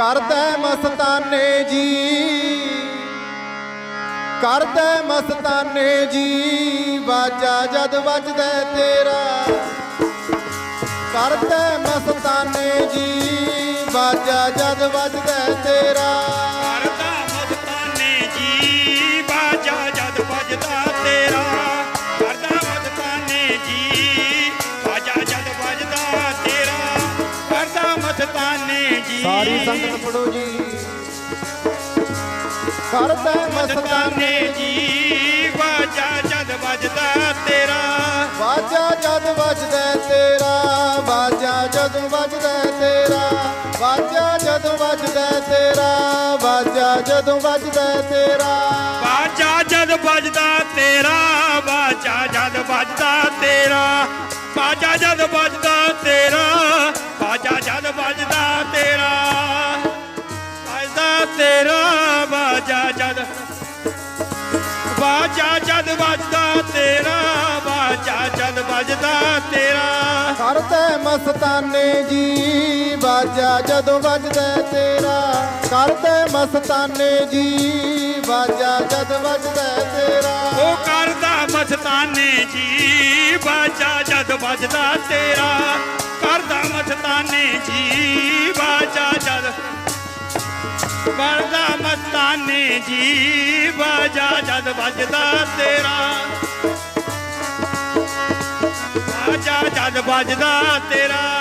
ਕਰਦਾ ਮਸਤਾਨੇ ਜੀ। ਕਰਦਾ ਮਸਤਾਨੇ ਜੀ। ਵਾਜਾ ਜਦ ਵੱਜਦਾ ਤੇਰਾ। ਕਰਦਾ ਮਸਤਾਨੇ ਜੀ। ਵਾਜਾ ਜਦ ਵੱਜਦਾ ਤੇਰਾ। ਸਾਰੀ ਸੰਗਤ ਪੜੋ ਜੀ। ਕਰਦਾ ਮਸਤਾਨੇ ਜੀ। ਬਾਜਾ ਜਦ ਵੱਜਦਾ ਤੇਰਾ। ਵਾਜਾ ਜਦ ਵੱਜਦਾ ਤੇਰਾ। ਵਾਜਾ ਜਦ ਵੱਜਦਾ ਤੇਰਾ। ਵਾਜਾ ਜਦ ਵੱਜਦਾ ਤੇਰਾ। ਵਾਜਾ ਜਦ ਵੱਜਦਾ ਤੇਰਾ। ਬਾਜਾ ਜਦ ਵੱਜਦਾ ਤੇਰਾ। ਬਾਜਾ ਜਦ ਵੱਜਦਾ ਤੇਰਾ। ਬਾਜਾ ਜਦ ਵੱਜਦਾ ਤੇਰਾ। ਬਾਜਾ ਜਦ ਬਾਜਾ ਜਦ ਵੱਜਦਾ ਤੇਰਾ ਬਾਜਾ ਜਦ ਵੱਜਦਾ ਤੇਰਾ। ਕਰਦਾ ਮਸਤਾਨੇ ਜੀ ਵਾਜਾ ਜਦੋਂ ਵੱਜਦਾ ਤੇਰਾ। ਕਰਦਾ ਮਸਤਾਨੇ ਜੀ ਵਾਜਾ ਜਦ ਵੱਜਦਾ ਤੇਰਾ। ਉਹ ਕਰਦਾ ਮਸਤਾਨੇ ਜੀ ਬਾਜਾ ਜਦ ਵੱਜਦਾ ਤੇਰਾ। ਕਰਦਾ ਮਸਤਾਨੇ ਜੀ ਬਾਜਾ ਜਦ ਕਰਦਾ ਮਸਤਾਨੇ ਜੀ ਬਾਜਾ ਜਦ ਵੱਜਦਾ ਤੇਰਾ। ਬਾਜਾ ਜਦ ਵੱਜਦਾ ਤੇਰਾ।